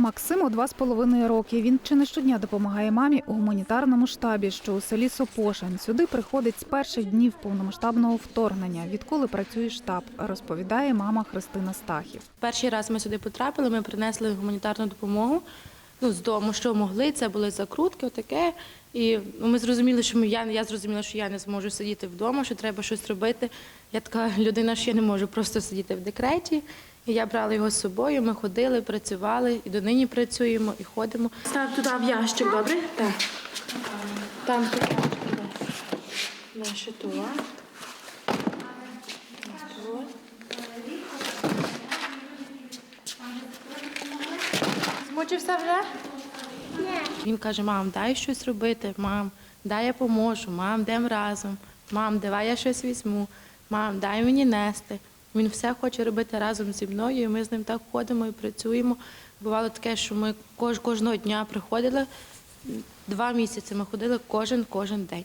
Максиму два з половиною роки. Він чи не щодня допомагає мамі у гуманітарному штабі, що у селі Сопошин. Сюди приходить з перших днів повномасштабного вторгнення, відколи працює штаб, розповідає мама Христина Стахів. Перший раз ми сюди потрапили, ми принесли гуманітарну допомогу. Ну, з дому, що могли, це були закрутки, отаке. І ми зрозуміли, що ми, я, я зрозуміла, що я не зможу сидіти вдома, що треба щось робити. Я така людина, що я не можу просто сидіти в декреті. І я брала його з собою, ми ходили, працювали, і донині працюємо, і ходимо. Став туди в ящик, добре? Так. Там тут. Наше тула. Змучився вже? Він каже: мам, дай щось робити, мам, дай я поможу, мам, йдемо разом, мам, давай я щось візьму, мам, дай мені нести. Він все хоче робити разом зі мною, і ми з ним так ходимо і працюємо. Бувало таке, що ми кож, кожного дня приходили. Два місяці ми ходили кожен кожен день.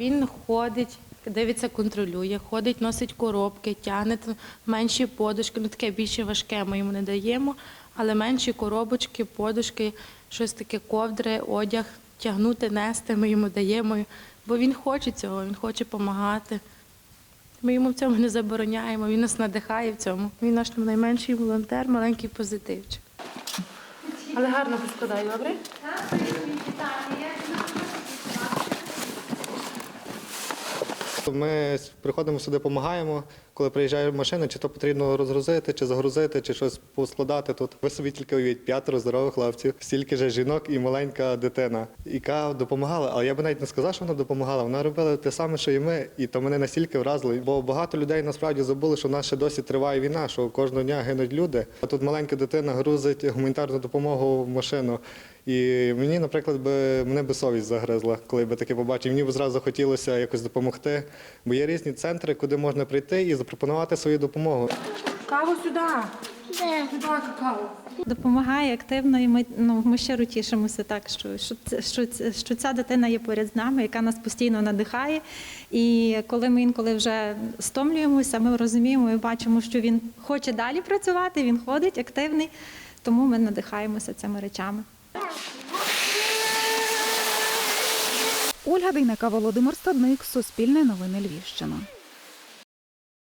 Він ходить, дивиться, контролює, ходить, носить коробки, тягне менші подушки, ну таке більше важке ми йому не даємо, але менші коробочки, подушки, щось таке ковдри, одяг, тягнути, нести ми йому даємо, бо він хоче цього, він хоче допомагати. Ми йому в цьому не забороняємо, він нас надихає в цьому. Він наш найменший волонтер, маленький позитивчик. Але гарно поскладай, добре? Ми приходимо сюди, допомагаємо. Коли приїжджає машина, чи то потрібно розгрузити, чи загрузити, чи щось поскладати тут. Ви собі тільки уявіть, п'ятеро здорових хлопців, стільки же жінок і маленька дитина, яка допомагала. Але я би навіть не сказав, що вона допомагала. Вона робила те саме, що і ми, і то мене настільки вразило. Бо багато людей насправді забули, що в нас ще досі триває війна, що кожного дня гинуть люди. А тут маленька дитина грузить гуманітарну допомогу в машину. І мені, наприклад, би мене би совість загризла, коли би таке побачив. Мені б зразу хотілося якось допомогти. Бо є різні центри, куди можна прийти і запропонувати свою допомогу. Каву сюди. Де? Допомагає активно, і ми ну ми щиро тішимося так, що, що, що, це- що ця дитина є поряд з нами, яка нас постійно надихає. І коли ми інколи вже стомлюємося, ми розуміємо і бачимо, що він хоче далі працювати, він ходить активний, тому ми надихаємося цими речами. Ольга Дейнека, Володимир Стадник, Суспільне новини Львівщина.